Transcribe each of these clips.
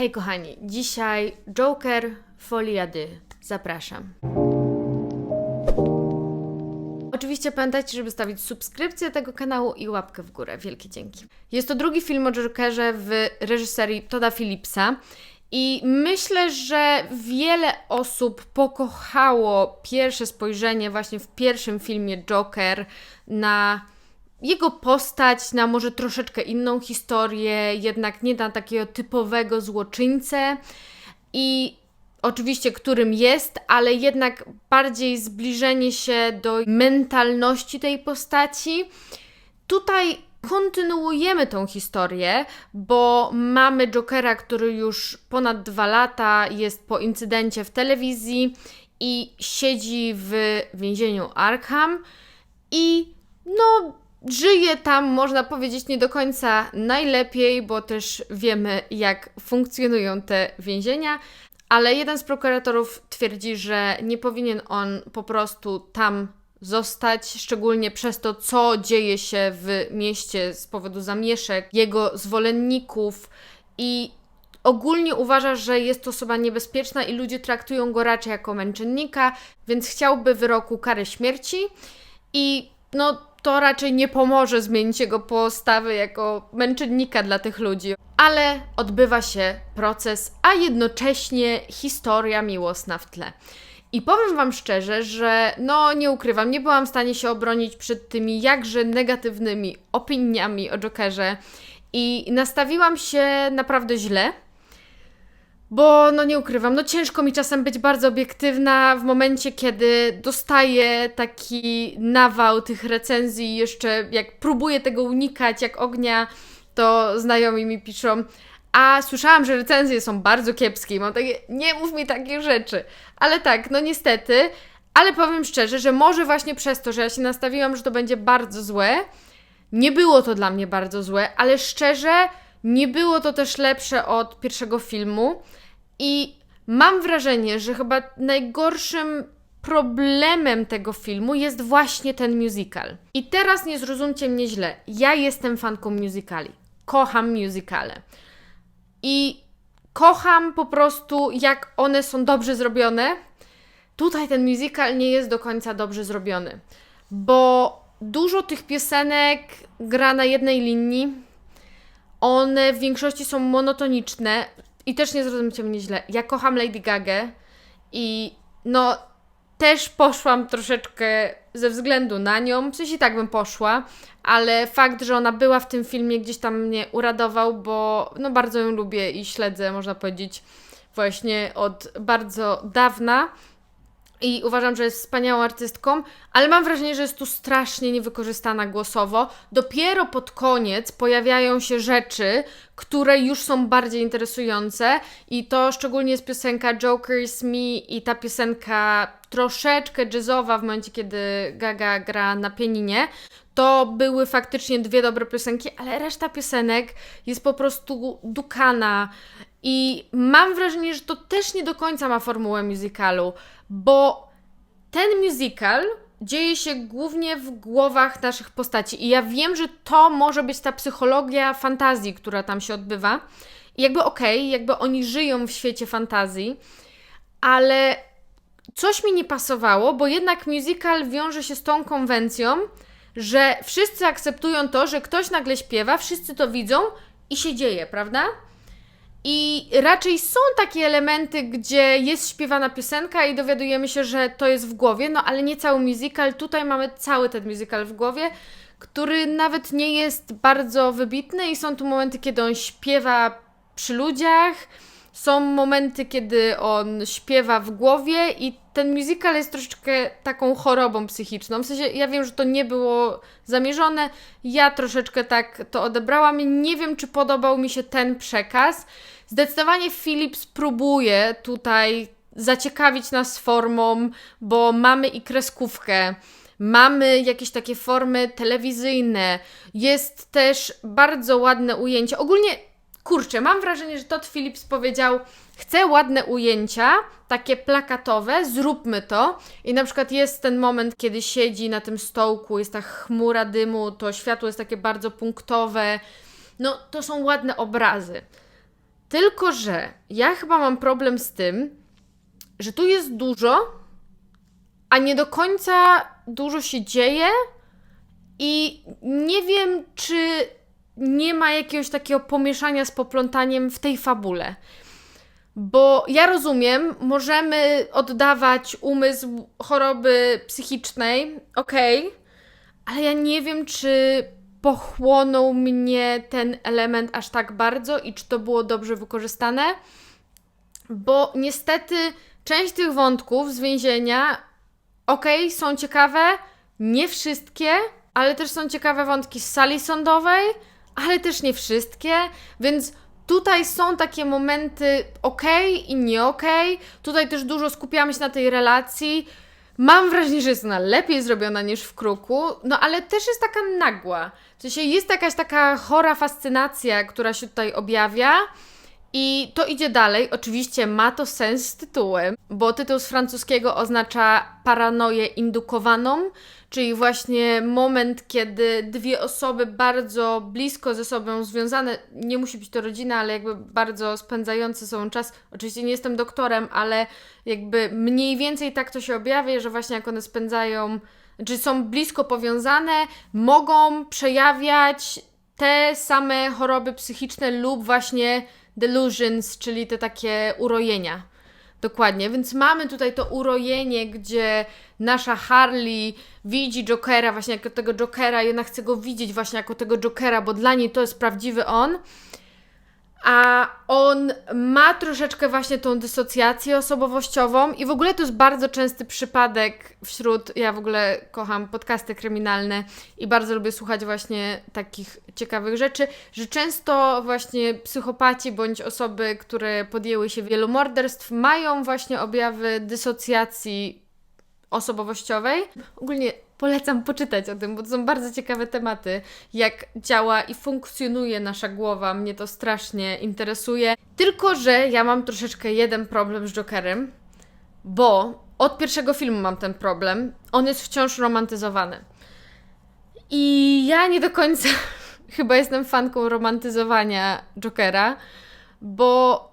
Hej kochani, dzisiaj Joker Foliady. Zapraszam. Oczywiście pamiętajcie, żeby stawić subskrypcję tego kanału i łapkę w górę. Wielkie dzięki. Jest to drugi film o Jokerze w reżyserii Toda Phillipsa. I myślę, że wiele osób pokochało pierwsze spojrzenie właśnie w pierwszym filmie Joker na jego postać, na może troszeczkę inną historię, jednak nie na takiego typowego złoczyńcę. I oczywiście którym jest, ale jednak bardziej zbliżenie się do mentalności tej postaci. Tutaj kontynuujemy tą historię, bo mamy Jokera, który już ponad dwa lata jest po incydencie w telewizji i siedzi w więzieniu Arkham i no żyje tam, można powiedzieć, nie do końca najlepiej, bo też wiemy, jak funkcjonują te więzienia. Ale jeden z prokuratorów twierdzi, że nie powinien on po prostu tam zostać, szczególnie przez to, co dzieje się w mieście z powodu zamieszek, jego zwolenników i ogólnie uważa, że jest to osoba niebezpieczna i ludzie traktują go raczej jako męczennika, więc chciałby wyroku kary śmierci i no to raczej nie pomoże zmienić jego postawy jako męczennika dla tych ludzi. Ale odbywa się proces, a jednocześnie historia miłosna w tle. I powiem Wam szczerze, że no nie ukrywam, nie byłam w stanie się obronić przed tymi jakże negatywnymi opiniami o Jokerze i nastawiłam się naprawdę źle. Bo, no nie ukrywam, no ciężko mi czasem być bardzo obiektywna w momencie, kiedy dostaję taki nawał tych recenzji, jeszcze jak próbuję tego unikać, jak ognia, to znajomi mi piszą, a słyszałam, że recenzje są bardzo kiepskie i mam takie, nie mów mi takich rzeczy. Ale tak, no niestety, ale powiem szczerze, że może właśnie przez to, że ja się nastawiłam, że to będzie bardzo złe, nie było to dla mnie bardzo złe, ale szczerze, nie było to też lepsze od pierwszego filmu. I mam wrażenie, że chyba najgorszym problemem tego filmu jest właśnie ten musical. I teraz nie zrozumcie mnie źle. Ja jestem fanką musicali. Kocham musicale. I kocham po prostu, jak one są dobrze zrobione. Tutaj ten musical nie jest do końca dobrze zrobiony, bo dużo tych piosenek gra na jednej linii. One w większości są monotoniczne. I też nie zrozumcie mnie źle. Ja kocham Lady Gaga i no też poszłam troszeczkę ze względu na nią. W sensie tak bym poszła, ale fakt, że ona była w tym filmie gdzieś tam mnie uradował, bo no bardzo ją lubię i śledzę, można powiedzieć, właśnie od bardzo dawna i uważam, że jest wspaniałą artystką, ale mam wrażenie, że jest tu strasznie niewykorzystana głosowo. Dopiero pod koniec pojawiają się rzeczy, które już są bardziej interesujące i to szczególnie jest piosenka Joker's Me i ta piosenka troszeczkę jazzowa w momencie, kiedy Gaga gra na pianinie. To były faktycznie dwie dobre piosenki, ale reszta piosenek jest po prostu dukana. I mam wrażenie, że to też nie do końca ma formułę musicalu, bo ten musical dzieje się głównie w głowach naszych postaci. I ja wiem, że to może być ta psychologia fantazji, która tam się odbywa. I jakby okej, okay, jakby oni żyją w świecie fantazji, ale coś mi nie pasowało, bo jednak musical wiąże się z tą konwencją, że wszyscy akceptują to, że ktoś nagle śpiewa, wszyscy to widzą i się dzieje, prawda? I raczej są takie elementy, gdzie jest śpiewana piosenka i dowiadujemy się, że to jest w głowie, no ale nie cały musical. Tutaj mamy cały ten musical w głowie, który nawet nie jest bardzo wybitny i są tu momenty, kiedy on śpiewa przy ludziach, są momenty, kiedy on śpiewa w głowie i ten musical jest troszeczkę taką chorobą psychiczną. W sensie, ja wiem, że to nie było zamierzone, ja troszeczkę tak to odebrałam. Nie wiem, czy podobał mi się ten przekaz. Zdecydowanie Philips próbuje tutaj zaciekawić nas formą, bo mamy i kreskówkę. Mamy jakieś takie formy telewizyjne, jest też bardzo ładne ujęcie. Ogólnie kurczę, mam wrażenie, że Todd Phillips powiedział: Chcę ładne ujęcia, takie plakatowe, zróbmy to. I na przykład jest ten moment, kiedy siedzi na tym stołku, jest ta chmura dymu, to światło jest takie bardzo punktowe. No, to są ładne obrazy. Tylko, że ja chyba mam problem z tym, że tu jest dużo, a nie do końca dużo się dzieje i nie wiem, czy nie ma jakiegoś takiego pomieszania z poplątaniem w tej fabule. Bo ja rozumiem, możemy oddawać umysł choroby psychicznej, okej, ale ja nie wiem, czy pochłonął mnie ten element aż tak bardzo i czy to było dobrze wykorzystane, bo niestety część tych wątków z więzienia, okej, są ciekawe, nie wszystkie, ale też są ciekawe wątki z sali sądowej, ale też nie wszystkie, więc tutaj są takie momenty ok i nie ok. Tutaj też dużo skupiamy się na tej relacji. Mam wrażenie, że jest ona lepiej zrobiona niż w kruku, no ale też jest taka nagła. W sensie jest jakaś taka chora fascynacja, która się tutaj objawia. I to idzie dalej. Oczywiście ma to sens z tytułem, bo tytuł z francuskiego oznacza paranoję indukowaną, czyli właśnie moment, kiedy dwie osoby bardzo blisko ze sobą związane, nie musi być to rodzina, ale jakby bardzo spędzające sobą czas. Oczywiście nie jestem doktorem, ale jakby mniej więcej tak to się objawia, że właśnie jak one spędzają, czy są blisko powiązane, mogą przejawiać te same choroby psychiczne lub właśnie delusions, czyli te takie urojenia. Dokładnie, więc mamy tutaj to urojenie, gdzie nasza Harley widzi Jokera właśnie jako tego Jokera i ona chce go widzieć właśnie jako tego Jokera, bo dla niej to jest prawdziwy on. A on ma troszeczkę właśnie tą dysocjację osobowościową i w ogóle to jest bardzo częsty przypadek wśród, ja w ogóle kocham podcasty kryminalne i bardzo lubię słuchać właśnie takich ciekawych rzeczy, że często właśnie psychopaci bądź osoby, które podjęły się wielu morderstw mają właśnie objawy dysocjacji osobowościowej. Ogólnie polecam poczytać o tym, bo to są bardzo ciekawe tematy, jak działa i funkcjonuje nasza głowa. Mnie to strasznie interesuje. Tylko, że ja mam troszeczkę jeden problem z Jokerem, bo od pierwszego filmu mam ten problem. On jest wciąż romantyzowany. I ja nie do końca chyba jestem fanką romantyzowania Jokera, bo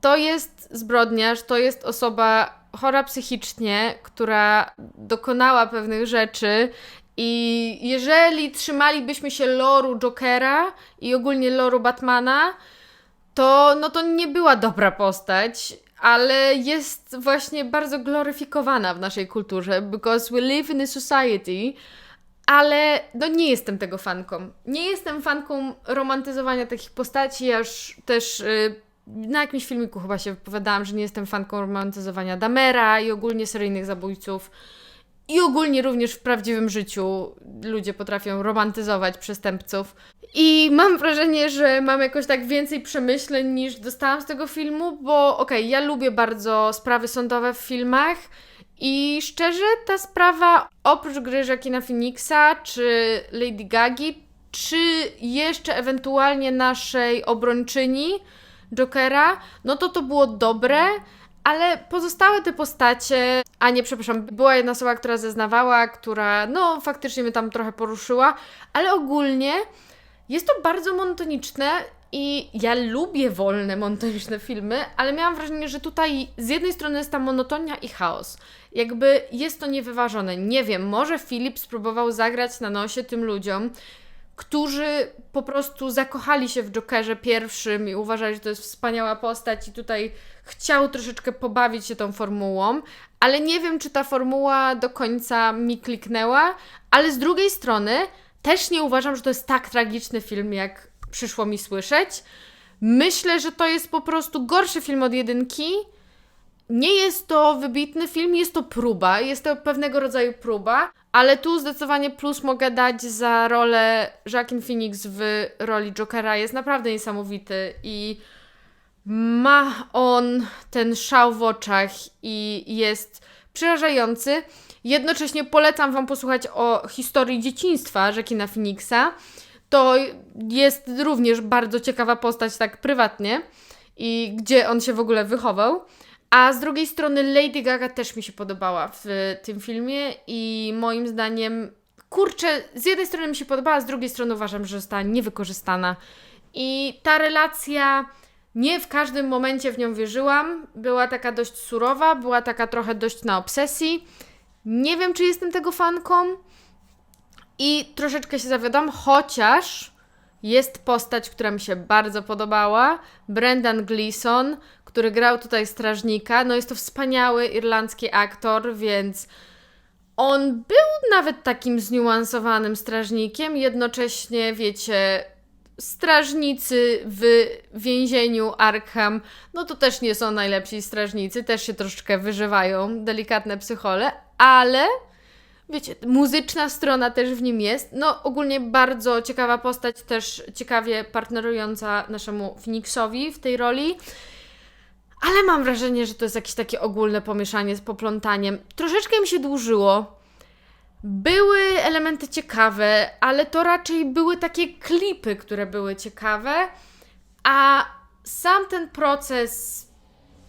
to jest zbrodniarz, to jest osoba chora psychicznie, która dokonała pewnych rzeczy i jeżeli trzymalibyśmy się loru Jokera i ogólnie loru Batmana, to no to nie była dobra postać, ale jest właśnie bardzo gloryfikowana w naszej kulturze, because we live in a society, ale no nie jestem tego fanką. Nie jestem fanką romantyzowania takich postaci, aż też y, na jakimś filmiku chyba się wypowiadałam, że nie jestem fanką romantyzowania Damera i ogólnie seryjnych zabójców. I ogólnie również w prawdziwym życiu ludzie potrafią romantyzować przestępców. I mam wrażenie, że mam jakoś tak więcej przemyśleń niż dostałam z tego filmu, bo okej, okay, ja lubię bardzo sprawy sądowe w filmach. I szczerze, ta sprawa oprócz gry Joaquina Phoenixa czy Lady Gagi, czy jeszcze ewentualnie naszej obrończyni, Jokera, no to to było dobre, ale pozostałe te postacie, a nie, przepraszam, była jedna osoba, która zeznawała, która no faktycznie mnie tam trochę poruszyła, ale ogólnie jest to bardzo monotoniczne i ja lubię wolne, monotoniczne filmy, ale miałam wrażenie, że tutaj z jednej strony jest ta monotonia i chaos. Jakby jest to niewyważone. Nie wiem, może Filip spróbował zagrać na nosie tym ludziom, którzy po prostu zakochali się w Jokerze pierwszym i uważali, że to jest wspaniała postać i tutaj chciał troszeczkę pobawić się tą formułą, ale nie wiem, czy ta formuła do końca mi kliknęła, ale z drugiej strony też nie uważam, że to jest tak tragiczny film, jak przyszło mi słyszeć. Myślę, że to jest po prostu gorszy film od jedynki. Nie jest to wybitny film, jest to próba, jest to pewnego rodzaju próba, ale tu zdecydowanie plus mogę dać za rolę Joaquin Phoenix w roli Jokera. Jest naprawdę niesamowity i ma on ten szał w oczach i jest przerażający. Jednocześnie polecam Wam posłuchać o historii dzieciństwa Joaquina Phoenixa. To jest również bardzo ciekawa postać tak prywatnie i gdzie on się w ogóle wychował. A z drugiej strony Lady Gaga też mi się podobała w tym filmie i moim zdaniem, kurczę, z jednej strony mi się podobała, z drugiej strony uważam, że została niewykorzystana. I ta relacja Nie w każdym momencie w nią wierzyłam. Była taka dość surowa, była taka trochę dość na obsesji. Nie wiem, czy jestem tego fanką. I troszeczkę się zawiodłam, chociaż jest postać, która mi się bardzo podobała. Brendan Gleeson, który grał tutaj strażnika. No jest to wspaniały irlandzki aktor, więc on był nawet takim zniuansowanym strażnikiem. Jednocześnie, wiecie, strażnicy w więzieniu Arkham, no to też nie są najlepsi strażnicy, też się troszeczkę wyżywają, delikatne psychole, ale wiecie, muzyczna strona też w nim jest. No, ogólnie bardzo ciekawa postać, też ciekawie partnerująca naszemu Phoenixowi w tej roli. Ale mam wrażenie, że to jest jakieś takie ogólne pomieszanie z poplątaniem. Troszeczkę mi się dłużyło. Były elementy ciekawe, ale to raczej były takie klipy, które były ciekawe, a sam ten proces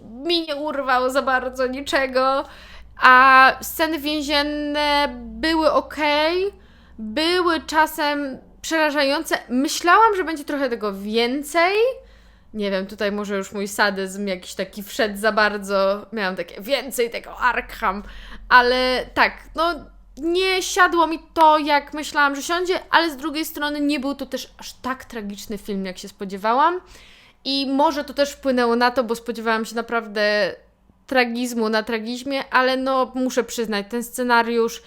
mi nie urwał za bardzo niczego, a sceny więzienne były ok, były czasem przerażające. Myślałam, że będzie trochę tego więcej. Nie wiem, tutaj może już mój sadyzm jakiś taki wszedł za bardzo. Miałam takie więcej tego Arkham, ale tak, no nie siadło mi to, jak myślałam, że siądzie, ale z drugiej strony nie był to też aż tak tragiczny film, jak się spodziewałam. I może to też wpłynęło na to, bo spodziewałam się naprawdę tragizmu na tragizmie, ale no muszę przyznać, ten scenariusz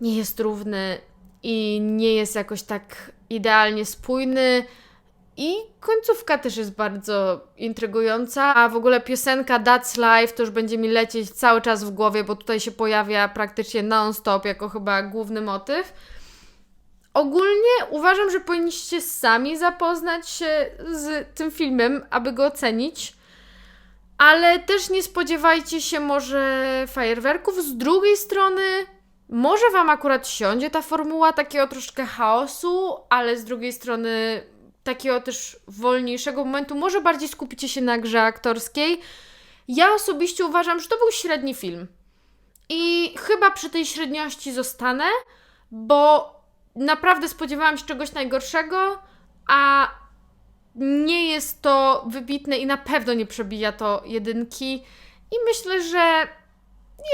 nie jest równy i nie jest jakoś tak idealnie spójny. I końcówka też jest bardzo intrygująca, a w ogóle piosenka That's Life to już będzie mi lecieć cały czas w głowie, bo tutaj się pojawia praktycznie non-stop jako chyba główny motyw. Ogólnie uważam, że powinniście sami zapoznać się z tym filmem, aby go ocenić, ale też nie spodziewajcie się może fajerwerków. Z drugiej strony, może Wam akurat siądzie ta formuła takiego troszkę chaosu, ale z drugiej strony takiego też wolniejszego momentu, może bardziej skupicie się na grze aktorskiej. Ja osobiście uważam, że to był średni film. I chyba przy tej średniości zostanę, bo naprawdę spodziewałam się czegoś najgorszego, a nie jest to wybitne i na pewno nie przebija to jedynki. I myślę, że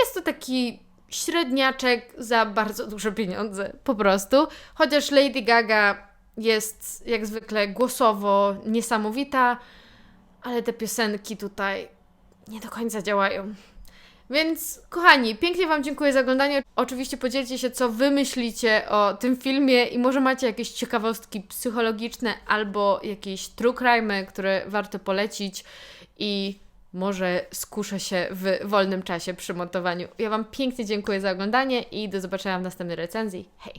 jest to taki średniaczek za bardzo duże pieniądze, po prostu. Chociaż Lady Gaga jest jak zwykle głosowo niesamowita, ale te piosenki tutaj nie do końca działają. Więc, kochani, pięknie Wam dziękuję za oglądanie. Oczywiście podzielcie się, co Wy myślicie o tym filmie i może macie jakieś ciekawostki psychologiczne albo jakieś true crime, które warto polecić i może skuszę się w wolnym czasie przy montowaniu. Ja Wam pięknie dziękuję za oglądanie i do zobaczenia w następnej recenzji. Hej!